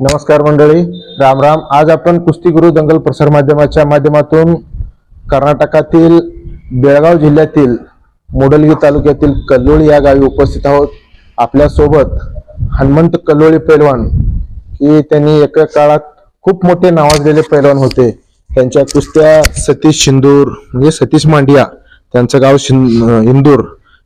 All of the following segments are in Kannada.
नमस्कार मंडळी राम राम. आज आपण कुस्तीगुरु दंगल प्रसार माध्यमाच्या माध्यमातून कर्नाटकातील बेळगाव जिल्ह्यातील मोडलगी तालुक्यातील कल्लोळी या गावी उपस्थित आहोत. आपल्यासोबत हनुमंत कल्लोळी पैलवान की त्यांनी एका काळात खूप मोठे नावाजलेले पैलवान होते. त्यांच्या कुस्त्या सतीश शिंदूर म्हणजे सतीश मांडिया त्यांचं गाव शिं इंदूर.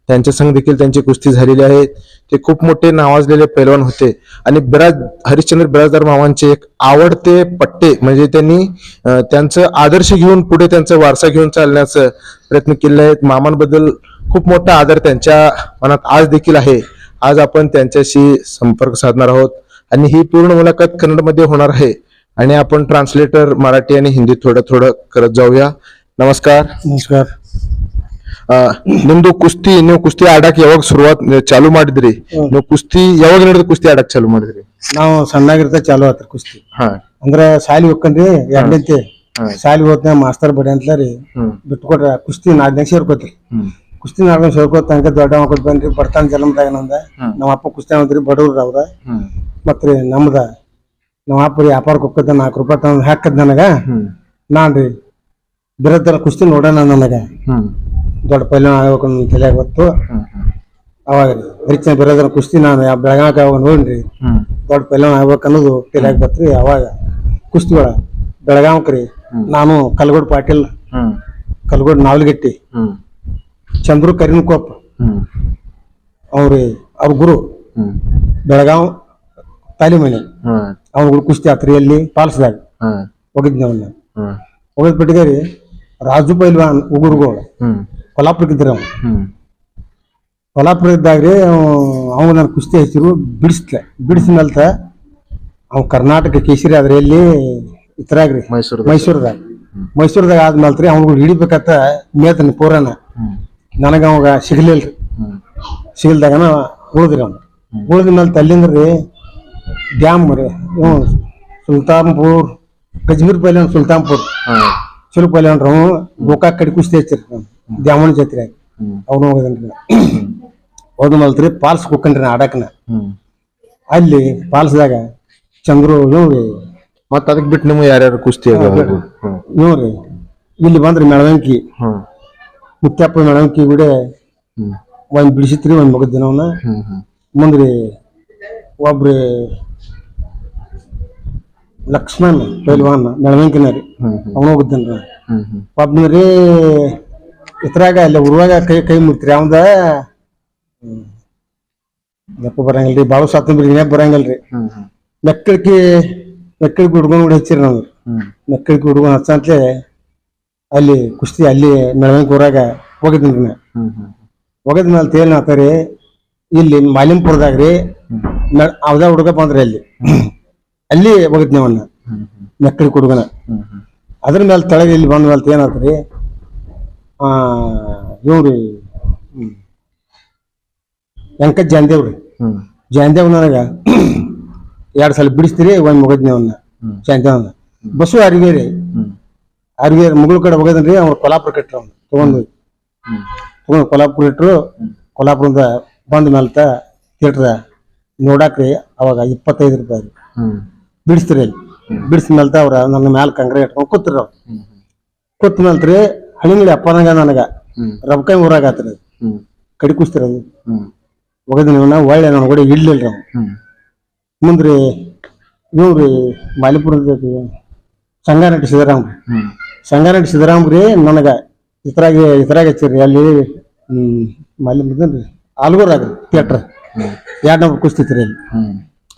त्यांच्या संघ देखील त्यांची कुस्ती झालेली आहे. ते खूप मोठे नावाजलेले पैलवान होते. आणि बिराज हरिश्चंद्र बिराजदार मामांचे एक आवडते पट्टे म्हणजे त्यांनी त्यांचं आदर्श घेऊन पुढे त्यांचा वारसा घेऊन चालण्याचा प्रयत्न केले आहेत मामांबद्दल खूप मोठा आदर त्यांच्या मनात आज देखील आहे. आज आपण त्यांच्याशी संपर्क साधणार आहोत. आणि ही पूर्ण मुलाखत कन्नडमध्ये होणार आहे. आणि आपण ट्रान्सलेटर मराठी आणि हिंदी थोडं थोडं करत जाऊया. नमस्कार. नमस्कार. ನಿಮ್ದು ಕುಸ್ತಿ ನೀವು ಕುಸ್ತಿ ಆಡಕ್ ಯಾವಾಗ ಶುರುವಾತ್ ಚಾಲು ಮಾಡಿದ್ರಿ? ನೀವು ಕುಸ್ತಿ ಯಾವಾಗ ನಡೆದು ಕುಸ್ತಿ ಆಡಕ್ ಚಾಲು ಮಾಡಿದ್ರಿ? ನಾವು ಸಣ್ಣಾಗಿರ್ತ ಚಾಲು ಆತ್ರಿ ಕುಸ್ತಿ. ಅಂದ್ರ ಶಾಲಿ ಹೋಗ್ಕಂದ್ರಿ ಎರಡನೇತಿ ಶಾಲಿ ಹೋದ್ನ ಮಾಸ್ತರ್ ಬಡಿ ಅಂತ ರೀ. ಬಿಟ್ಕೊಟ್ರ ಕುಸ್ತಿ ನಾಲ್ಕನೇ ಸೇರ್ಕೋತ್ರಿ. ಕುಸ್ತಿ ನಾಲ್ಕನೇ ಸೇರ್ಕೋತ ತನಕ ದೊಡ್ಡ ಮಕ್ಕಳು ಬಂದ್ರಿ ಬರ್ತಾನ ಜನ್ಮದಾಗ ನಂದ. ನಮ್ಮ ಅಪ್ಪ ಕುಸ್ತಿ ಅಂದ್ರಿ ಬಡವ್ರ ಅವ್ರ. ಮತ್ತೆ ಮತ್ರಿ ನಮ್ದ ನಮ್ಮ ಅಪ್ಪ ರೀ ವ್ಯಾಪಾರಕ್ಕೆ ಹೋಗ್ಕದ ನಾಲ್ಕು ರೂಪಾಯಿ ತಂದ್ ಹಾಕದ್ ನನಗ. ನಾನ್ರಿ ಬೇರೆ ಕುಸ್ತಿ ನೋಡೋಣ ನನಗ. ದೊಡ್ಡ ಪಲ್ಯ ಆಗ್ಬೇಕು ನನ್ನ ತಲೆಯಾಗ ಗೊತ್ತು ಅವಾಗ ರೀ ಬರೋದನ್ನ ಕುಸ್ತಿ ನಾನು ಬೆಳಗಾಕ ಅವಾಗ ನೋಡ್ರಿ ದೊಡ್ಡ ಪಲ್ಯ ಆಗ್ಬೇಕು ಅನ್ನೋದು ತಲೆಯಾಗ ಬತ್ರಿ. ಅವಾಗ ಕುಸ್ತಿಗಳ ಬೆಳಗಾವ್ಕ ರೀ ನಾನು ಕಲ್ಗೋಡ್ ಪಾಟೀಲ್ ಕಲ್ಗೋಡ್ ನಾವಲ್ಗಟ್ಟಿ ಚಂದ್ರು ಕರಿನಕೋಪ್ ಅವ್ರಿ ಅವ್ರ ಗುರು ಬೆಳಗಾವ್ ತಾಲಿಮನೆ. ಅವ್ರ ಗುರು ಕುಸ್ತಿ ಆತ್ರಿ ಎಲ್ಲಿ ಹೋಗಿದ್ನ ಅವನ್ನ ಹೋಗಿದ್ ಬಿಟ್ಟಿದೆ ರೀ ರಾಜು ಪೈಲ್ವಾನ್ ಉಗುರುಗಳು. ಕೊಲ್ಲಾಪುರಕ್ಕೆ ಇದ್ರಿ ಅವ್ನು. ಹ್ಮ್. ಕೊಲ್ಲಾಪುರ ಇದ್ದಾಗ ರೀ ಅವ್ನು ನನ್ನ ಕುಸ್ತಿ ಹಚ್ಚಿರು ಬಿಡಿಸ್ಲೆ. ಬಿಡಿಸಿದ ಮೇಲ್ತ ಅವ್ ಕರ್ನಾಟಕ ಕೇಸರಿ ಆದ್ರೆ ಎಲ್ಲಿ ಇತರಾಗ ರೀ ಮೈಸೂರು ಮೈಸೂರದಾಗ ಮೈಸೂರದಾಗ ಆದ್ಮೇಲೆ ರೀ ಅವ್ನಿಗೆ ಹಿಡಿಬೇಕತ್ತ ಮೇತನ ಪೂರನ. ನನಗೆ ಅವಾಗ ಸಿಗ್ಲಿಲ್ರಿ. ರೀ ಸಿಗಲ್ದಾಗನ ಉಳಿದ್ರಿ ಅವನು. ಉಳಿದ ಮೇಲೆ ತಲ್ಲಿಂದ ರೀ ಡ್ಯಾಮ್ ರೀ. ಹ್ಞೂ. ಸುಲ್ತಾನ್ಪುರ್ ಕಜ್ಮೀರ್ ಪೈಲೆ ಸುಲ್ತಾನ್ಪುರ್. ಪೈಲೆ ಅವ್ನು ಗೋಕಾಕ್ ಕಡೆ ಕುಸ್ತಿ ಹಚ್ಚಿರಿ ದ್ಯಾಮಣ್ಣ ಜಾತ್ರೆ ಅವನು ಹೋಗಿದನ್ರಿ ಹೋದ ಮಲ್ತ್ರಿ ಪಾಲ್ಸ್ ಕುಕ್ಕಂಡ್ರಿ ನಾ ಆಡಕ್ನ. ಅಲ್ಲಿ ಪಾಲ್ಸ್ದಾಗ ಚಂದ್ರು ಇವ್ರಿ ಮತ್ತ ಅದಕ್ಕೆ ಬಿಟ್ಟು ನಿಮ್ಗೆ ಯಾರ್ಯಾರು ಕುಸ್ತಿ ನೋಡ್ರಿ ಇವ್ರಿ ಇಲ್ಲಿ ಬಂದ್ರಿ ಮೆಳವಂಕಿ. ಮುತ್ತಪ್ಪ ಮುತ್ಯಪ್ಪ ಮೆಳವಂಕಿ ಬಿಡ ಒಂದ್ ಬಿಡಿಸಿತ್ರಿ ಒಂದ್ ಮಗದ ದಿನವನ್ನ ಮುಂದ್ರಿ ಒಬ್ರಿ ಲಕ್ಷ್ಮಣ್ ಪೈಲ್ವಾನ್ ಮೆಳವಂಕಿನ ರೀ ಅವನು ಹ್ಮ್ ಒಬ್ನ ರೀ ಇತರಾಗ ಅಲ್ಲೇ ಉರುವಾಗ ಕೈ ಕೈ ಮುಟ್ತೀರಿ ಅವಂದ ನೆಪ ಬರಂಗಿಲ್ರಿ ಬಾಳು ಸ್ವಾತಂತ್ರ್ಯ ಬರಂಗಿಲ್ರಿ. ಮೆಕ್ಕಳಿಗೆ ಮೆಕ್ಕಳಿಗೆ ಹುಡ್ಕೊಂಡು ಕೂಡ ಹಚ್ಚಿರಿ ನಾವು ಮೆಕ್ಕಳಿಗೆ ಹುಡ್ಕೊಂಡು ಹಚ್ಚಂತೆ ಅಲ್ಲಿ ಕುಸ್ತಿ ಅಲ್ಲಿ ಮೆಳವಂಕಿ ಊರಾಗ ಹೋಗಿದ್ದೀನಿ ನಾ ಹ್ಮ್ ಹ್ಮ್ ಹೋಗಿದ ಮೇಲೆ ತೇಲ್ ನಾತಾರಿ ಇಲ್ಲಿ ಮಾಲಿಂಪುರದಾಗ ರೀ ಅವದ ಹುಡುಗ ಬಂದ್ರಿ ಅಲ್ಲಿ. ಅಲ್ಲಿ ಹೋಗಿದ್ನಿ ಅವನ್ನ ಹ್ಮ್. ಕುಡುಗನ. ಅದ್ರ ಮೇಲೆ ತೆಳಗೆ ಇಲ್ಲಿ ಬಂದ ಮೇಲೆ ಏನಾತ್ರಿ ಆ ಇವ್ರಿ ವೆಂಕಟ ಹ್ಮ್. ಜಾನ್ದೇವ್ ನನಗ ಎರಡ್ ಸಲ ಬಿಡಿಸ್ತೀರಿ ಒಂದ್ ಮುಗದ್ನಿ ಅವನ್ನ ಹ್ಮ್. ಬಸ್ಸು ಅರಿಗೇರಿ. ಅರಿಗೇರಿ ಮುಗಳ ಕಡೆ ಹೋಗದನ್ರಿ ಅವ್ರು ಕೊಲ್ಲಾಪುರ ಕಟ್ರ ಅವ್ನು ತಗೊಂಡು ತಗೊಂಡು ಕೊಲ್ಲಾಪುರ ಇಟ್ರು ಕೊಲ್ಲಾಪುರದ ಬಂದ ಮೇಲ್ತ ಥಿಯೇಟ್ರ ನೋಡಾಕ್ರಿ ಅವಾಗ ಇಪ್ಪತ್ತೈದು ರೂಪಾಯಿ. ಹ್ಮ್. ಬಿಡಿಸ್ತೀರಿ ಅಲ್ಲಿ. ಬಿಡಿಸಿದ ಮೇಲೆ ಅವ್ರ ನನ್ನ ಮ್ಯಾಲ ಕಂಗ್ರೆ ಇಟ್ಕೊಂಡು ಕೂತ್ರಿ ಅವ್ರು. ಕೂತ್ ಮೇಲ್ತ್ರಿ ಹಳಿಂಗಡಿ ಅಪ್ಪನಂಗ ನನಗ. ರಬ್ಕಾಯಿ ಊರಾಗ ಆತ್ರಿ ಕಡಿ ಕುಸ್ತಿರೋದು ಒಗದ ಹೋಗದ ನೀವು ಒಳ್ಳೆ ನನ್ನ ಕೂಡ ಇಡ್ಲಿಲ್ಲ ರೀ ಮುಂದ್ರಿ ಇವ್ರಿ ಮಾಲಿಪುರದ ನಟಿ ಸಿದ್ದರಾಮ್ ಸಂಘ ನಟಿ ಸಿದ್ದರಾಮ್ ರೀ ನನಗ ಇತರಾಗೆ ಇತರಾಗ ಹಚ್ಚಿರಿ ಅಲ್ಲಿ ಹ್ಮ್ ಮಾಲಿ ರೀ ಆಲ್ಗೂರಾಗ ಥಿಯೇಟ್ರ್ ಎರಡು ನಂಬರ್ ಕುಸ್ತಿತ್ರಿ ಅಲ್ಲಿ.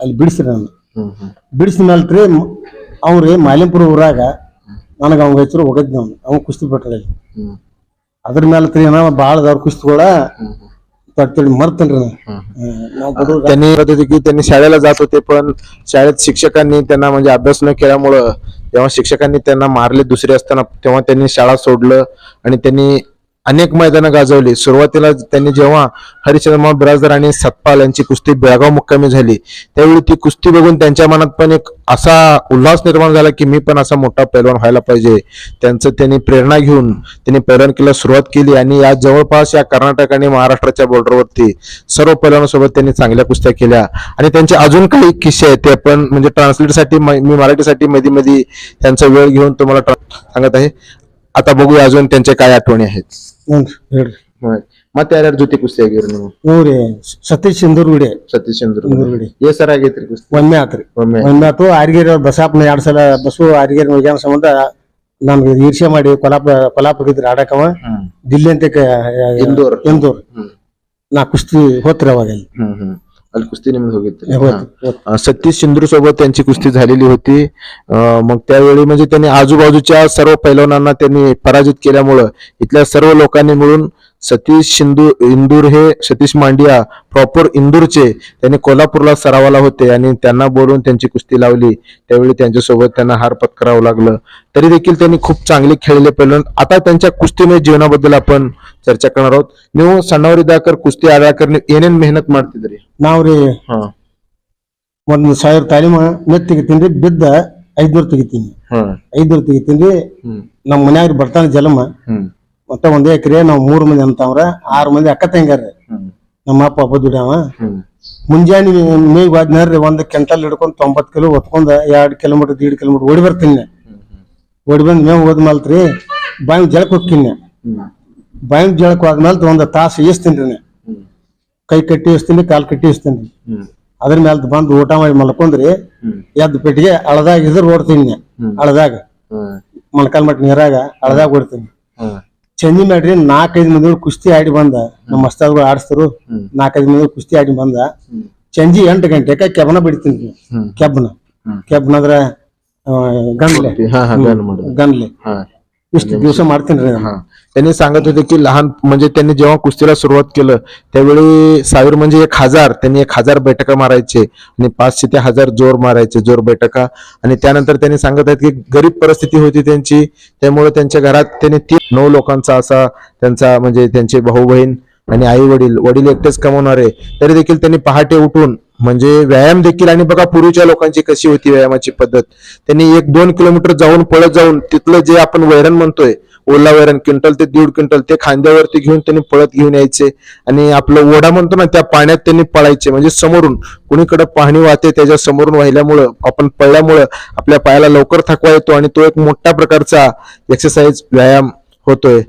ಅಲ್ಲಿ ಬಿಡಿಸ್ರಿ ನಾನು ಹ್ಮ್ ಹ್ಮ್ ಬಿಡಿಸಿದ ಮೇಲೆ ರೀ ಅವ್ರಿ ಮಾಲಿಂಪುರ ಊರಾಗ ನನಗೆ ಅವ್ನ ಹಚ್ಚರು ಹೋಗಿದ್ನಿ ಅವ್ನು ಅವ್ನು ಕುಸ್ತಿ ಬಿಟ್ರಿ ಅಲ್ಲಿ ಹ್ಮ್ ಅದ್ರ ಮೇಲೆ ರೀ ನಾವು ಭಾಳ ಅದಾವ್ರ ಕುಸ್ತಿಗಳ हम्म. तळतळी मरतन नाव बदल त्यांनी म्हणत होते की त्यांनी शाळेला जात होते पण शाळेत शिक्षकांनी त्यांना म्हणजे अभ्यास न केल्यामुळं जेव्हा शिक्षकांनी त्यांना मारले दुसरे असताना तेव्हा त्यांनी शाळा सोडलं आणि त्यांनी अनेक मैदानं गाजवली. सुरुवातीला त्यांनी जेव्हा हरिचंद्र बिराजदार आणि सतपाल यांची कुस्ती बेळगाव मुक्कामी झाली त्यावेळी ती कुस्ती बघून त्यांच्या मनात पण एक असा उल्हास निर्माण झाला की मी पण असा मोठा पैलवान व्हायला पाहिजे. त्यांचं त्यांनी प्रेरणा घेऊन त्यांनी पैलवानकीला सुरुवात केली आणि या जवळपास या कर्नाटक आणि महाराष्ट्राच्या बॉर्डरवरती सर्व पैलवानासोबत त्यांनी चांगल्या कुस्त्या केल्या. आणि त्यांचे अजून काही किस्से आहेत ते आपण म्हणजे ट्रान्सलेटसाठी मी मराठीसाठी मध्ये मध्ये त्यांचा वेळ घेऊन तुम्हाला सांगत आहे. आता बघूया अजून त्यांच्या काय आठवणी आहेत. ಮತ್ತೆ ಯಾರ್ಯಾರ ಜೊತೆ ಕುಸ್ತಿ ಆಗಿರಿ ನೀವು? ಹ್ಞೂ ಸತೀಶ್ ಸತೀಶ್ ಇಂದೂರ್ಗುಡಿ ಸತೀಶ್ ಚಂದ್ರ ಇಂದೂರ್ಗುಡಿ ಏ ಸರ್ ಆಗೈತ್ರಿ ಕುಸ್ತಿ? ಒಮ್ಮೆ ಆತ್ರಿ. ಒಮ್ಮೆ. ಒಮ್ಮೆ ಆತು ಆರ್ಗೇರಿ ಬಸಾಪ್ನ ಎರಡ್ ಸಲ ಬಸ್ಸು ಆರ್ಗೇರಿ ಹೋಗ್ಯಾನ ಸಂಬಂಧ ನಮ್ಗೆ ಈರ್ಷೆ ಮಾಡಿ ಕೊಲಾಪ ಕೊಲಾಪುರಗಿದ್ರಿ ಆಡಕವ ದಿಲ್ಲಿ ಅಂತ ಇಂದೂರ್. ಇಂದೂರ್. ನಾ ಕುಸ್ತಿ ಹೋತ್ರಿ ಅವಾಗ ಹ್ಮ್ ಹ್ಮ್. ಅಲ್ಲಿ ಕುಸ್ತಿ ನಿಮ್ದು होती ಹೋತ್ರಿ, ಹೋತ್ರಿ. सतीश शिंदू सोबत त्यांची कुस्ती झालेली होती अं, मग त्यावेळी म्हणजे त्यांनी आजूबाजूच्या सर्व पैलवानांना त्यांनी पराजित केल्यामुळं इथल्या सर्व लोकांनी मिळून सतीश शिंदू इंदूर हे सतीश मांडिया प्रॉपर इंदूरचे त्यांनी कोल्हापूरला सरावाला होते आणि त्यांना बोलून त्यांची कुस्ती लावली त्यावेळी त्यांच्यासोबत त्यांना हार पत्करावं लागलं तरी देखील त्यांनी खूप चांगले खेळले पैलवान आता त्यांच्या कुस्तीमय जीवनाबद्दल आपण ಚರ್ಚೆ करणार आहोत ನೀವು ಸಣ್ಣವರಿದ್ದಾಕರ್ ಕುಸ್ತಿ ಆಡಾಕರ್ ನೀವು ಏನೇನ್ ಮೆಹನತ್ ಮಾಡ್ತಿದ್ರಿ ನಾವ್ರಿ ಹಾ ಒಂದ್ ಸಾವಿರ ತಾಲೀಮ ಮೆತ್ ತೆಗಿತೀನಿ ಬಿದ್ದ ಐದ್ನೂರ್ ತೆಗಿತೀನಿ ಹಾ ಐದ್ನೂರ್ ತೆಗಿತೀನಿ ಹ್ಮ್ ನಮ್ ಮನ್ಯಾಗ ಬರ್ತಾನ ಜಲಮ ಹ್ಮ್ ಮತ್ತೆ ಒಂದೇ ಎಕರೆ ನಾವ್ ಮೂರ್ ಮಂದಿ ಅಂತವ್ರ ಆರ್ ಮಂದಿ ಅಕ್ಕ ತಂಗಾರ ಹ್ಮ್. ನಮ್ಮ ಅಪ್ಪ ಅಪ್ಪ ದುಡ್ಯಾವ. ಮುಂಜಾನೆ ಮೇಗ್ ಹೋದ್ನಾರ್ರಿ ಒಂದ್ ಕೆಂಟಲ್ ಹಿಡ್ಕೊಂಡ್ ತೊಂಬತ್ ಕಿಲೋ ಹೊತ್ಕೊಂಡ್ ಎರಡ್ ಕಿಲೋಮೀಟರ್ ದೀಡ್ ಕಿಲೋಮೀಟರ್ ಓಡಿ ಬರ್ತೀನಿ. ಓಡಿ ಬಂದ್ ಮೇವ್ ಹೋದ್ ಮಾಲ್ತ್ರಿ ಬಾವಿ ಜಳಕ್ ಹೋಗ್ತೀನಿ. ಬಾಯಿ ಜಳಕ್ ಹೋದ್ಮೇಲೆ ಒಂದ್ ತಾಸು ಈಸ್ತೀನಿ ಕೈ ಕಟ್ಟಿ ಇಸ್ತೀನಿ ಕಾಲ್ ಕಟ್ಟಿ ಇಸ್ತೀನಿ ಅದ್ರ ಮೇಲೆ ಬಂದು ಊಟ ಮಾಡಿ ಮಲ್ಕೊಂಡ್ರಿ ಎದ್ದ ಪೆಟ್ಟಿಗೆ ಅಳದಾಗ ಇದ್ರ ಓಡ್ತೀನಿ. ಅಳದಾಗ. ಮೊಳಕಾಲ್ ಮಟ್ಟ ನೀರಾಗ ಅಳದಾಗ ಓಡ್ತೀನಿ. ಚಂದಿ ಮಾಡ್ರಿ ನಾಲ್ಕೈದು ಮಂದಿ ಕುಸ್ತಿ ಆಡಿ ಬಂದ. ನಮ್ಮ ಮಸ್ತಾದ್ರು ಆಡಿಸ್ತರು. ನಾಲ್ಕೈದು ಮಂದಿ ಕುಸ್ತಿ ಆಡಿ ಬಂದ. ಚಂಜಿ ಎಂಟು ಗಂಟೆಕ ಕೆಬ್ಬನ ಬಿಡ್ತೀನಿ. ಕೆಬ್ಬನ. ಕೆಬ್ಬನ ಅಂದ್ರ ಆ, ಗಂಡ್ಲೆ दिवस मारते हा. त्यांनी सांगत होते की लहान म्हणजे त्यांनी जेव्हा कुस्तीला सुरुवात केलं त्यावेळी सावीर म्हणजे एक हजार त्यांनी एक हजार बैठका मारायचे आणि पाचशे ते हजार जोर मारायचे जोर बैठका. आणि त्यानंतर त्यांनी सांगत आहेत की गरीब परिस्थिती होती त्यांची त्यामुळे त्यांच्या घरात त्यांनी तीन नऊ लोकांचा असा त्यांचा म्हणजे त्यांचे भाऊ बहीण आणि आई वडील वडील एकटेच कमवणारे तरी देखील त्यांनी पहाटे उठून म्हणजे व्यायाम देखील आणि बघा पूर्वीच्या लोकांची कशी होती व्यायामाची पद्धत. त्यांनी एक दोन किलोमीटर जाऊन पळत जाऊन तिथलं जे आपण वैरण म्हणतोय ओला वैरण क्विंटल ते दीड क्विंटल ते खांद्यावरती घेऊन त्यांनी पळत घेऊन यायचे. आणि आपलं ओढा म्हणतो ना त्या पाण्यात त्यांनी पळायचे. म्हणजे समोरून कुणीकडे पाहणी वाहते त्याच्या समोरून वाहिल्यामुळं आपण पळल्यामुळं आपल्या पायाला लवकर थकवा येतो आणि तो एक मोठ्या प्रकारचा एक्सरसाइज व्यायाम होतोय.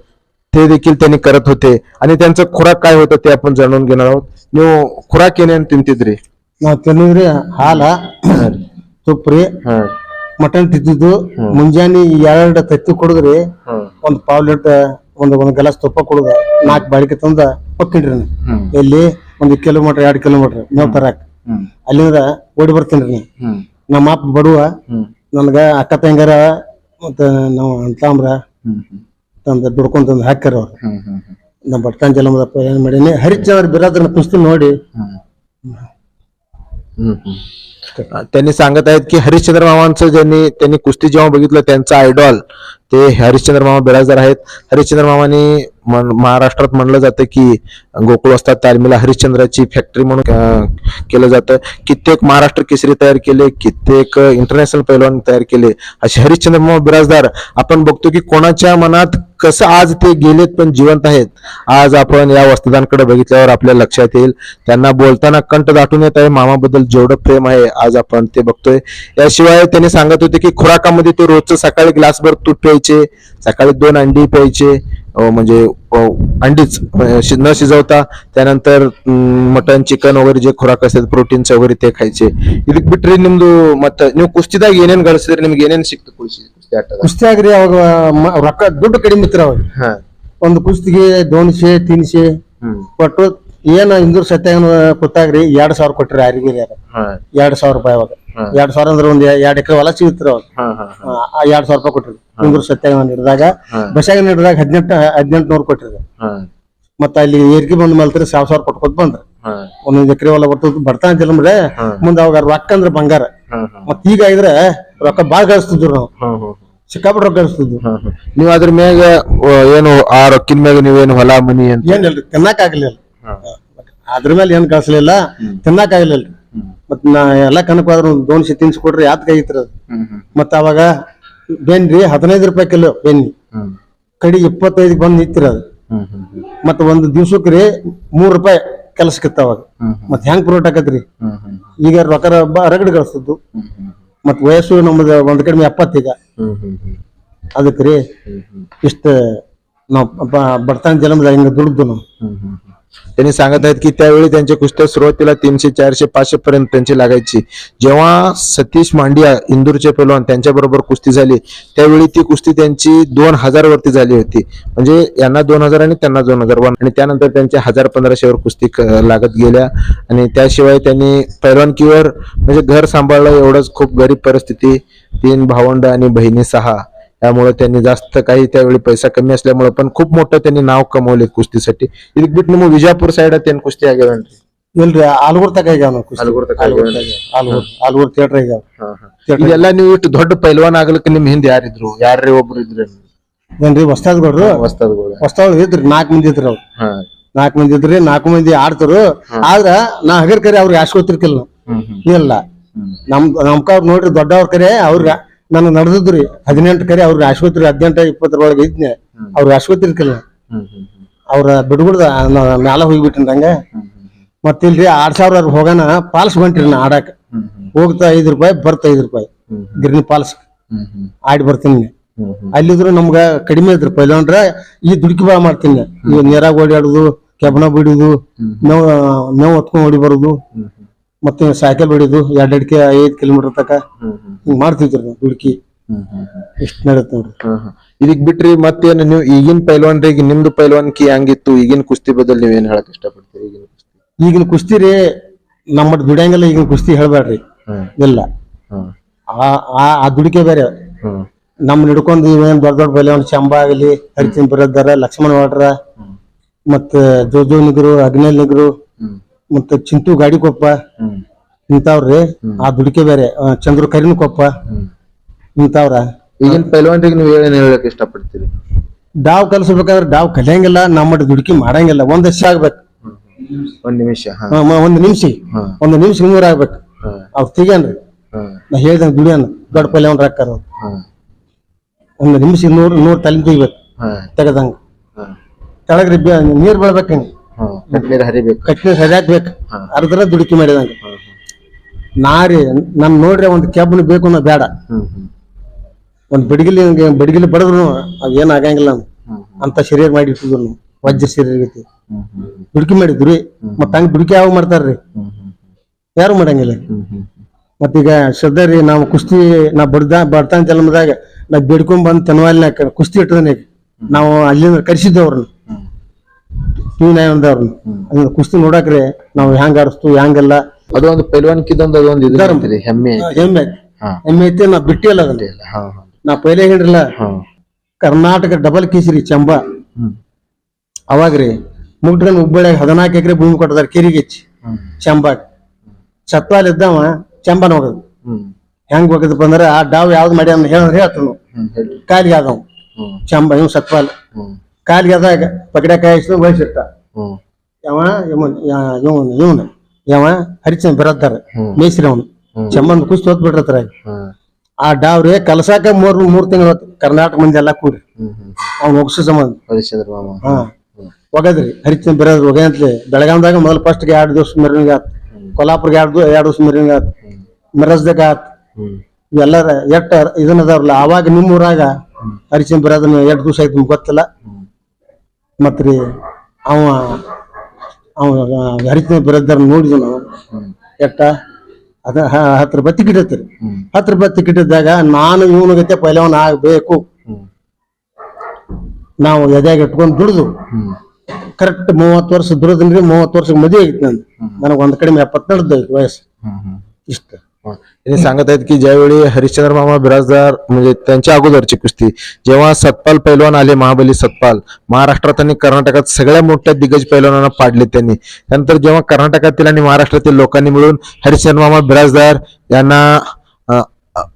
ते देखील त्यांनी करत होते आणि त्यांचं खुराक काय होतं ते आपण जाणून घेणार आहोत ನೀವು ಖುರಾಕ್ ಏನೇನ್ ತಿಂತಿದ್ರಿ ನಾವ್ ತಿನ್ನೋದ್ರಿ ಹಾಲ ತುಪ್ಪ್ರಿ ಮಟನ್ ತಿಂತಿದ್ದು ಮುಂಜಾನೆ ಎರಡ್ ತತ್ತಿ ಕುಡಿದ್ರಿ ಒಂದ್ ಪಾವ್ ಲೀಟರ್ ಒಂದ್ ಒಂದ್ ಗ್ಲಾಸ್ ತುಪ್ಪ ಕುಡ್ದ ನಾಲ್ಕು ಬಾಳಿಕೆ ತಂದ ಹೊಕ್ಕಿನ್ರಿ ನಾ. ಎಲ್ಲಿ ಒಂದ್ ಕಿಲೋಮೀಟರ್ ಎರಡ್ ಕಿಲೋಮೀಟರ್ ಮೇವ್ ತರಾಕ್ ಅಲ್ಲಿಂದ ಓಡಿ ಬರ್ತೀನಿ ರೀ ನಮ್ಮ ಅಪ್ಪ ಬಡುವ ನನ್ಗ ಅಕ್ಕ ತಂಗಾರ ಮತ್ತ ನಾವು ಅಂತಾಮ್ರ ತಂದ ದುಡ್ಕೊಂಡ್ ತಂದ್ ಹಾಕ್ಯಾರ ಅವ್ರು. ನಮ್ಮ ಭಟ್ಕನ್ ಜಲಮದಪ್ಪ ಏನ್ ಮಾಡೀನಿ? ಹರಿಚಂದ್ರ ಬಿರಾದ್ರನ ಕುಸ್ತಿ ನೋಡಿ. त्यांनी सांगत आहेत की हरिश्चंद्र मामांचं ज्यांनी त्यांनी कुस्ती जेव्हा बघितलं त्यांचा आयडॉल ते हरिश्चंद्र मामा बिराजदार आहेत. हरिश्चंद्र मामाने मन- महाराष्ट्रात म्हणलं जातं की गोकुळ असतात तालमीला हरिश्चंद्राची फॅक्टरी म्हणून केलं जातं. कित्येक महाराष्ट्र केसरी तयार केले कित्येक इंटरनॅशनल पैलवान तयार केले. असे हरिश्चंद्र मामा बिराजदार. आपण बघतो की कोणाच्या मनात कसं आज ते गेलेत पण जिवंत आहेत. आज आपण या वस्तादांकडे बघितल्यावर आपल्या लक्षात येईल. त्यांना बोलताना कंठ दाटून येत आहे. मामाबद्दल जेवढं प्रेम आहे आज आपण ते बघतोय याशिवाय त्यांनी सांगत होते की खुराकामध्ये ते रोजचं सकाळी ग्लासभर तूप प्यायचे सकाळी दोन अंडी प्यायचे अं, म्हणजे अं, अंडीच अं, शि- न शिजवता त्यानंतर ಮಟನ್ ಚಿಕನ್ ವಗೇರೆ जे ಖುರಾಕ್ असतात ಪ್ರೋಟೀನ್ಸ್ ವಗೇರೆ ते खायचे ಇದಕ್ ಬಿಟ್ರೆ ನಿಮ್ದು ಮತ್ತ ನೀವು ಕುಸ್ತಿದಾಗ ಏನೇನ್ ಗಳಿಸಿದ್ರಿ ನಿಮ್ಗೆ ಏನೇನ್ ಸಿಕ್ತು ಕುಸ್ತಿ ಕುಸ್ತಿ ಆಟದಾಗ ಕುಸ್ತಿ ಆಗ್ರಿ ಅವಾಗ ಮ- ರೊಕ್ಕ ದುಡ್ಡು ಕಡಿಮೆ ಇತ್ರ ಅವಾಗ ಹಾ ಒಂದು ಕುಸ್ತಿಗೆ ದೋನ್ಶೆ ತಿನ್ಶೆ ಹ್ಮ್ ಕೊಟ್ಟು ಏನ ಇಂದೂರ್ ಸತ್ಯಾಗ ಕೂತಾಗ್ರಿ ಎರಡ್ ಸಾವಿರ ಕೊಟ್ರಿ ಯಾರಿಗಿರಿ ಎರಡ್ ಸಾವಿರ ರೂಪಾಯಿ ಅವಾಗ. ಎರಡ್ ಸಾವಿರ ಅಂದ್ರೆ ಒಂದ್ ಎರಡ್ ಎಕರೆ ಹೊಲ ಸಿಗುತ್ತಿರ ಅವಾಗ. ಆ, ಎರಡ್ ಸಾವಿರ ರೂಪಾಯಿ ಕೊಟ್ರಿ. ಇಂದೂರ್ ಸತ್ಯಾಗ ಹಿಡಿದಾಗ ಬಸಾಗ ಹಿಡಿದಾಗ ಹದಿನೆಂಟು ಹದಿನೆಂಟು ನೂರು ಕೊಟ್ರಿ. ಮತ್ತ ಅಲ್ಲಿ ಏರ್ಗಿ ಬಂದ್ ಮಲ್ತ್ರಿ ಸಾವಿರ ಸಾವಿರ ಕೊಟ್ಕೊತ್ ಬಂದ್ರ ಬಂದ್ರೆ ಒಂದೊಂದ್ ಎಕರೆ ಹೊಲ ಬರ್ತದ ಬರ್ತಾ ಅಂತಿಲ್ಲ ಹಾ. ಮುಂದ ಅವಾಗ ರೊಕ್ಕ ಅಂದ್ರ ಬಂಗಾರ. ಮತ್ ಈಗ ಇದ್ರೆ ರೊಕ್ಕ ಬಾಳ್ ಗಳಿಸ್ತಿದ್ರು ನಾವು. ಸಿಕ್ಕಾಪಟ್ಟು ರೊಕ್ಕ ಗಳಿಸ್ತಿದ್ವಿ. ನೀವ್ ಅದ್ರ ಮ್ಯಾಗ ಏನು ಆ ರೊಕ್ಕಿನ ಮ್ಯಾಗ ನೀವೇನು ಹೊಲ ಮನಿ ಅಂತ? ಏನಿಲ್ರಿ ತಿನ್ನಕ್ ಆಗ್ಲಿಲ್ಲ ಅದ್ರ ಮೇಲೆ ಏನ್ ಕಳ್ಸಲಿಲ್ಲ ತಿನ್ನಕ್ ಆಗ್ಲಿಲ್ಲ. ಮತ್ ನಾ ಎಲ್ಲಾ ಕನಕ್ ಹೋದ್ರ ಒಂದ್ ದೋನ್ಶಿ ತಿನ್ಸ್ಕೊಡ್ರಿ ಯಾತ್ ಕೈತ್ರ ಮತ್ತ ಅವಾಗ ಬೆನ್ರಿ ಹದಿನೈದು ರೂಪಾಯಿ ಕಿಲೋ ಬೆನ್ನಿ. ಕಡಿ ಇಪ್ಪತ್ತೈದು ಬಂದ್ ನಿಂತಿರ ಅದು ಮತ್ತ ಒಂದ್ ದಿವ್ಸಕ್ ರೀ ಮೂರ್ ರೂಪಾಯಿ ಕೆಲಸಕ್ಕಿತ್ತ ಅವಾಗ. ಮತ್ ಹೆಂಗ್ ಪ್ರೋಟ್ ಆಕತ್ರಿ? ಈಗ ರೊಕ್ಕ ರಗಡ್ ಕಳ್ಸದ್ದು ಮತ್ ವಯಸ್ಸು ನಮ್ದ ಒಂದ್ ಕಡಿಮೆ ಎಪ್ಪತ್ತೀಗ ಅದಕ್ಕೆ ಇಷ್ಟ ನಾವ್ ಬಡತನ ಜನ್ಮದ ಹಿಂಗ ದುಡ್ದು ನಾವು. त्यांनी सांगत आहेत की त्यावेळी त्यांचे कुस्त्या सुरुवातीला तीनशे चारशे पाचशे पर्यंत त्यांची लागायची. जेव्हा सतीश मांडिया इंदूरचे पैलवान त्यांच्याबरोबर कुस्ती झाली त्यावेळी ती कुस्ती त्यांची दोन हजार वरती झाली होती. म्हणजे यांना दोन हजार आणि त्यांना दोन हजार वन. आणि त्यानंतर त्यांच्या हजार पंधराशेवर कुस्ती लागत गेल्या. आणि त्याशिवाय त्यांनी पैलवानकीवर म्हणजे घर सांभाळलं एवढंच. खूप गरीब परिस्थिती. तीन भावंड आणि बहिणी सहा. त्यामुळे त्यांनी जास्त काही त्यावेळी पैसा कमी असल्यामुळे पण खूप मोठं त्यांनी नाव कमवले कुस्तीसाठी ಇದಕ್ ಬಿಟ್ಟು ನಿಮ್ಮ ವಿಜಯಪುರ ಸೈಡ್ ಅತ್ತೇನ್ ಕುಸ್ತಿ ಆಗ್ಯಾವೇನ್ರಿ ಇಲ್ರಿ ಆಲ್ಗೂರ್ ತಕ ಆಗ್ಯಾವ ನಾವು ಕುಸ್ತಿ. ಆಲ್ಗೂರ್ ತಕ ಆಲ್ಗೂರ್ ಆಗ್ಯಾವ. ತಕ. ಆಲ್ಗೂರ್ ಆಲ್ಗೂರ್ ಥಿಯೇಟರ್ ಆಗ್ಯಾವ ಇದೆಲ್ಲ ನೀವು ಇಷ್ಟು ದೊಡ್ಡ ಪೈಲ್ವಾನ್ ಆಗ್ಲಿಕ್ಕೆ ನಿಮ್ ಹಿಂದೆ ಯಾರಿದ್ರು ಯಾರ್ರಿ ಒಬ್ರು ಇದ್ರಿ ಏನ್ರಿ ಹೊಸ್ತಾದ್ಗೌಡ್ರು ಹೊಸ್ತದ್ಗಳು ಹೊಸ್ತಾವ್ ಇದ್ರಿ ನಾಲ್ಕು ಮಂದಿ ಇದ್ರಿ ಅವ್ರು ನಾಲ್ಕು ಮಂದಿ ಇದ್ರಿ ನಾಲ್ಕು ಮಂದಿ ಆಡ್ತಾರು ಆದ್ರ ನಾ ಹಗರ್ ಕರೆ ಅವ್ರಿಗೆ ಆಶ್ಕೋತಿರ್ಕಿಲ್ಲ ನಾವು ಇಲ್ಲ ನಮ್ ನಮ್ಕ ಅವ್ರು ನೋಡ್ರಿ ದೊಡ್ಡವ್ರ ಕರೆ ಅವ್ರಿಗೆ ನನಗ್ ನಡೆದಿದ್ರಿ ಹದಿನೆಂಟು ಕರೆ ಅವ್ರಿಗೆ ಆಸ್ಪತ್ರೆ ಹದಿನೆಂಟು ಇಪ್ಪತ್ತರೊಳಗೆ ಇದ್ನೆ. ಅವ್ರ ಆಸ್ಪತ್ರೆ ಇರ್ಕಲ್ಲ ಅವ್ರ ಬಿಡ್ಬಿಡ್ದ ಮ್ಯಾಲ ಹೋಗ್ಬಿಟ್ಟಿನ ಹಂಗ ಮತ್ತಿಲ್ರಿ ಆರ್ ಸಾವಿರ ಅವ್ರ್ ಹೋಗನ ಪಾಲ್ಸ್ ಬಂಟ್ರಿ ನಾ ಆಡಾಕ. ಹೋಗ್ತಾ ಐದ್ ರೂಪಾಯಿ ಬರ್ತಾ ಐದ್ ರೂಪಾಯಿ. ಗಿರ್ನಿ ಪಾಲ್ಸ್. ಆಡಿ ಬರ್ತೀನಿ. ಅಲ್ಲಿದ್ರು ನಮ್ಗ ಕಡಿಮೆ ಇದ್ರು ಪೈಲವಾನ್ರ ಈ ದುಡುಕಿ ಬಾ ಮಾಡ್ತೀನಿ. ಈಗ ನೀರಾಗ ಓಡಾಡುದು ಕೆಬ್ಬಣ ಬಿಡುದು ನೋವು ನೋವು ಹೊತ್ಕೊಂಡ್ ಓಡಿ ಬರುದು. ಮತ್ತೆ ಸೈಕಲ್ ಹೊಡಿದು ಎರಡ್ ಕೆ ಐದ್ ಕಿಲೋಮೀಟರ್ ತಕ ಹಿಂಗ್ ಮಾಡ್ತಿದ್ರಿ ನಾವು ದುಡುಕಿ ಇಷ್ಟ ನಡೀತ್ ನೋಡ್ರಿ. ಇದಕ್ ಬಿಟ್ರಿ ಮತ್ತೇನು ನೀವು ಈಗಿನ ಈಗ ನಿಮ್ದು ಪೈಲ್ವಾನ್ಕಿ ಹಂಗಿತ್ತು ಈಗಿನ ಕುಸ್ತಿ ಬದಲ್ ನೀವೇನ್ ಹೇಳಕ್ ಇಷ್ಟಪಡ್ತೀರಿ ಈಗಿನ ಕುಸ್ತಿ? ಈಗಿನ ಕುಸ್ತಿ ರೀ ನಮ್ಮ ದುಡಿಯಂಗಲ್ಲ ಈಗಿನ ಕುಸ್ತಿ ಹೇಳ್ಬೇಡ್ರಿ ಇಲ್ಲ. ಆ ಆ- ಆ ದುಡಿಕೆ ಬೇರೆ. ನಮ್ ಹಿಡ್ಕೊಂಡು ಇವೇನ್ ದೊಡ್ಡ ದೊಡ್ಡ ಪೈಲ್ವಾನ್ ಚಂಬ ಆಗಲಿ ಹರಿಚಿನ್ ಬರದ್ದಾರ ಲಕ್ಷ್ಮಣ ವಾಡ್ರ ಮತ್ತ ಜೋಜೋ ನಿಗರು ಅಗ್ನೇಲ್ ನಿಗರು ಮತ್ತ ಚಿಂಟು ಗಾಡಿಕೊಪ್ಪ ಇಂತಾವ್ರಿ ಆ ದುಡಿಕೆ ಬೇರೆ. ಆ, ಚಂದ್ರು ಕರಿನ ಕೊಪ್ಪ. ಇಂತಾವ್ರ ಈಗಿನ ಪೈಲ್ವಾನ್ರಿಗೆ ನೀವು ಏನ್ ಹೇಳಕ್ ಇಷ್ಟಪಡ್ತೀರಿ? ಡಾವ್ ಕಲಿಸ್ಬೇಕಾದ್ರೆ ಡಾವ್ ಕಲಿಯಂಗಿಲ್ಲ ನಮ್ಮ ದುಡುಕಿ ಮಾಡಂಗಿಲ್ಲ. ಒಂದ್ ವರ್ಷ ಆಗ್ಬೇಕು. ಒಂದ್ ನಿಮಿಷ ಹಾ. ಹ, ಮ- ಒಂದ್ ನಿಮಿಷ. ಒಂದ್ ನಿಮಿಷ ನೂರ್ ಆಗ್ಬೇಕು. ಹಾ. ಅವ್ರು ತೆಗಿಯನ್ರಿ. ಹಾ. ನಾ ಹೇಳ್ದಂಗ ದುಡಿಯನ್. ದೊಡ್ಡ ಪಲ್ಯ ಅವ್ನ ಹಾಕಾರ ಹಾ. ಒಂದ್ ನಿಮಿಷ ನೂರ್ ನೂರ್ ತಲೆ ತೆಗಿಬೇಕು. ಹಾ. ತೆಗದಂಗ. ಹಾ. ಬೆ- ನೀರ್ ಬೀಳ್ಬೇಕು ಕಟ್ಲೇರ್ ಹರಿಬೇಕು. ಸರಿಯಾಕ್ಬೇಕು ಅರ್ಧರ ದುಡುಕಿ ಮಾಡಿದಂಗ. ನಾರಿ ನಮ್ ನನ್ ನೋಡ್ರಿ ಒಂದ್ ಕೆಬ್ಬನ ಬೇಕು ಅನ್ನೋ ಬೇಡ. ಒಂದ್ ಬಡಗಿಲಿ ಬಡಗಿಲಿ ಬಡದ್ರು ಅದೇನ್ ಏನ್ ಆಗಂಗಿಲ್ಲ ಅಂತ ಶರೀರ ಮಾಡಿ ಇಟ್ಟಿದ್ರು ವಜ್ರ ಶರೀರ ಐತಿ ದುಡುಕಿ ಮಾಡಿದ್ರಿ ಮತ್ತ ಹಂಗ ದುಡುಕಿ ಯಾವ ಮಾಡ್ತಾರ್ರಿ? ಯಾರು ಮಾಡಂಗಿಲ್ಲ. ಮತ್ತೀಗ ಶ್ರದ್ಧಾ ರೀ ನಾವು ಕುಸ್ತಿ ನಾ ಬಡ್ದ ಬಡ್ತಾನ ಜನ್ಮದಾಗ ನಾ ಬೇಡ್ಕೊಂಡ್ ಬಂದ್ ತೆನವಾಲಿನ ಕುಸ್ತಿ ಇಟ್ಟದನೆ ನಾವು ಅಲ್ಲಿಂದ ಕರ್ಸಿದ್ದೆ ಟಿ ನೈನ್ದವ್ರನ್ನ ಕುಸ್ತಿ ನೋಡಾಕ್ರಿ ನಾವು ಹ್ಯಾಂಗ ಆಡಿಸ್ತು ಹ್ಯಾಂಗಲ್ಲ. ಅದು ಒಂದು ಪೈಲ್ವಾನ್ಕಿದೊಂದು ಅದೊಂದು ಹೆಮ್ಮೆ. ಹೆಮ್ಮೆ. ಹೆಮ್ಮೆ ಐತಿ ನಾ ಬಿಟ್ಟಿಲ್ಲ ಅದನ್ನ. ಹಾ ಹಾ. ನಾ ಪೈಲೆ ಹೇಳಿರಲ್ಲ ಕರ್ನಾಟಕ ಡಬಲ್ ಕೇಸರಿ ಚಂಬಾ. ಅವಾಗ್ರಿ ಮುಗ್ಡ್ರನ್ ಹುಬ್ಬಳ್ಳಿ ಹದಿನಾಲ್ಕು ಎಕರೆ ಭೂಮಿ ಕೊಟ್ಟದಾರ ಕೆರಿಗೆಚ್ಚಿ. ಚಂಬ ಸತ್ವಾಲ್ ಚಂಬ ಚಂಬಾನ ಹೋಗದು. ಹೆಂಗ್ ಹೋಗದಪ್ಪ ಅಂದ್ರೆ ಆ ಡಾವ್ ಯಾವ್ದು ಮಾಡಿ ಅಂತ ಹೇಳಿದ್ರೆ ಹೇಳ್ತಾನು. ಕಾಲಿಗೆ ಆದವ್. ಹ್ಮ್. ಚಂಬ ಇವ್ ಸತ್ವಾಲ್ ಕಾಲಿಗೆ ಅದಾಗ ಪಕಡೆ ಕಾಯಿಸ್ತು ವಯಸ್ಸಿಟ್ಟ ಯಾವ ಇವನ್ ಇವನ್. ಯಾವ ಹರಿಚಂದ್ ಬರತ್ತಾರ. ಮೇಸ್ರಿ ಅವನು. ಚಂಬನ್ ಕುಸ್ತಿ ಹೊತ್ ಬಿಟ್ರತ್ರ ಆ ಡಾವ್ರೆ ಕಲಸಾಕ ಮೂರ್ ಮೂರ್ ತಿಂಗಳ ಹೊತ್ತು ಕರ್ನಾಟಕ ಮಂದಿ ಎಲ್ಲಾ ಕೂಡಿ ಅವ್ನ ಒಗ್ಸು ಸಂಬಂಧ. ಹೋಗದ್ರಿ ಹಾ. ಒಗದ್ರಿ. ಹರಿಚಂದ್ ಬರೋದ್ರಿ ಒಗೆ ಅಂತಲೇ ಬೆಳಗಾಂದಾಗ ಮೊದಲ ಫಸ್ಟ್ ಎರಡು ದಿವಸ ಮೆರವಣಿಗೆ ಆತ್. ಕೊಲ್ಲಾಪುರ್ಗೆ ಎರಡ್ ಎರಡು ದಿವಸ ಮೆರವಣಿಗೆ ಆತ್. ಮಿರಜ್ದಾಗ ಆತ್. ಎಲ್ಲಾರ ಇವೆಲ್ಲರ ಎಟ್ಟ ಇದನ್ನ ಅದಾವ್ರಲ್ಲ ಅವಾಗ ನಿಮ್ಮೂರಾಗ ಹರಿಚಂದ್ ಬರೋದನ್ನ ಎರಡ್ ದಿವಸ ಆಯ್ತು ನಿಮ್ಗೆ ಗೊತ್ತಿಲ್ಲ. ಮತ್ತು ರೀ ಅವ ಅವ ಹರಿಕೃಷ್ಣ ಬಿರದ್ದರ ನೋಡಿದ್ವಿ ನಾವು. ಎಟ್ಟ? ಅದ ಹತ್ತು ರೂಪಾಯಿ ಟಿಕೆಟ್ ಇತ್ತು ರೀ. ಹತ್ತು ರೂಪಾಯಿ ಟಿಕೆಟ್ ಇದ್ದಾಗ ನಾನು ಇವನಿಗತ್ತೆ ಪೈಲವನ್ ಆಗಬೇಕು. ನಾವು ಎದೆಗೆ ಇಟ್ಕೊಂಡು ದುಡಿದು. ಕರೆಕ್ಟ್ ಮೂವತ್ತು ವರ್ಷ ದುಡಿದ್ರಿ ಮೂವತ್ತು ವರ್ಷಕ್ಕೆ ಮದುವೆ ಆಗಿತ್ತು ನಂದು. ನನಗೆ ಒಂದು ಕಡಿಮೆ ಎಪ್ಪತ್ತೆರಡು ವಯಸ್ಸು. ಇಷ್ಟ. त्यांनी सांगत आहेत की ज्यावेळी हरिश्चंद्र मामा बिराजदार म्हणजे त्यांच्या अगोदरची कुस्ती जेव्हा सतपाल पैलवान आले महाबली सतपाल महाराष्ट्रात आणि कर्नाटकात सगळ्या मोठ्या दिग्गज पैलवानांना पाडले त्यांनी. त्यानंतर जेव्हा कर्नाटकातील आणि महाराष्ट्रातील लोकांनी मिळून हरिश्चंद्र मामा बिराजदार यांना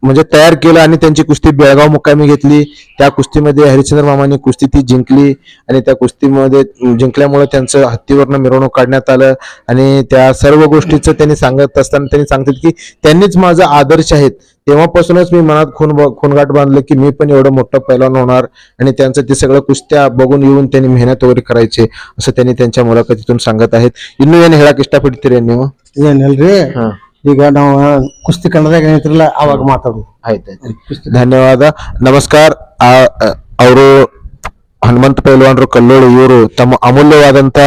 म्हणजे तयार केलं आणि त्यांची कुस्ती बेळगाव मुक्कामी घेतली. त्या कुस्तीमध्ये हरिश्चंद्र मामाने कुस्ती ती जिंकली आणि त्या कुस्तीमध्ये जिंकल्यामुळे त्यांचं हत्तीवरनं मिरवणूक काढण्यात आलं आणि त्या सर्व गोष्टीचं त्यांनी सांगत असताना त्यांनी सांगतात की त्यांनीच माझा आदर्श आहेत. तेव्हापासूनच मी मनात खून खूनगाट बांधलं की मी पण एवढं मोठं पैलवान होणार आणि त्यांचं ते सगळं कुस्त्या बघून येऊन त्यांनी मेहनत वगैरे करायचे असं त्यांनी त्यांच्या मुलाखतीतून सांगत आहेत. इन्नू याने हेळा किष्टापटीतर यांनी मग. रे. ಈಗ ನಾವು ಕುಸ್ತಿ ಕನ್ನಡದಾಗ ಏನೈತಿರಲ್ಲ ಅವಾಗ ಮಾತಾಡೋದು. ಆಯ್ತಾಯ್ತು ಧನ್ಯವಾದ. ನಮಸ್ಕಾರ. ಅವರು ಹನುಮಂತ ಪೈಲ್ವಾನ್ರು ಕಲ್ಲೋಳು ಇವರು ತಮ್ಮ ಅಮೂಲ್ಯವಾದಂತ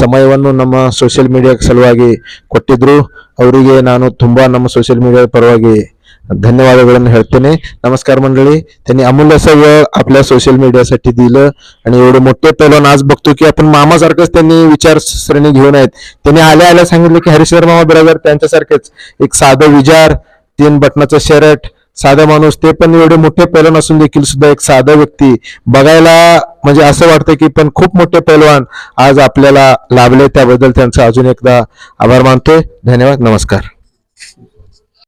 ಸಮಯವನ್ನು ನಮ್ಮ ಸೋಷಿಯಲ್ ಮೀಡಿಯಾ ಸಲುವಾಗಿ ಕೊಟ್ಟಿದ್ರು. ಅವರಿಗೆ ನಾನು ತುಂಬಾ ನಮ್ಮ ಸೋಷಿಯಲ್ ಮೀಡಿಯಾದ ಪರವಾಗಿ धन्यवादಗಳನ್ನು ಹೇಳ್तೇने नमस्कार मंडळी त्यांनी अमूल्य असं वेळ आपल्या सोशल मीडियासाठी दिलं आणि एवढे मोठे पैलवान आज बघतो की आपण मामासारखंच त्यांनी विचारसरणी घेऊन आहेत. त्यांनी आल्या आल्या सांगितलं की हरिश्वर मामा बरोबर त्यांच्यासारखेच. एक साधं विचार तीन बटनाचं शर्ट साधा माणूस ते पण एवढे मोठे पैलवान असून देखील सुद्धा एक साधा व्यक्ती. बघायला म्हणजे असं वाटतं की पण खूप मोठे पैलवान आज आपल्याला लाभले त्याबद्दल त्यांचा अजून एकदा आभार मानतोय. धन्यवाद नमस्कार.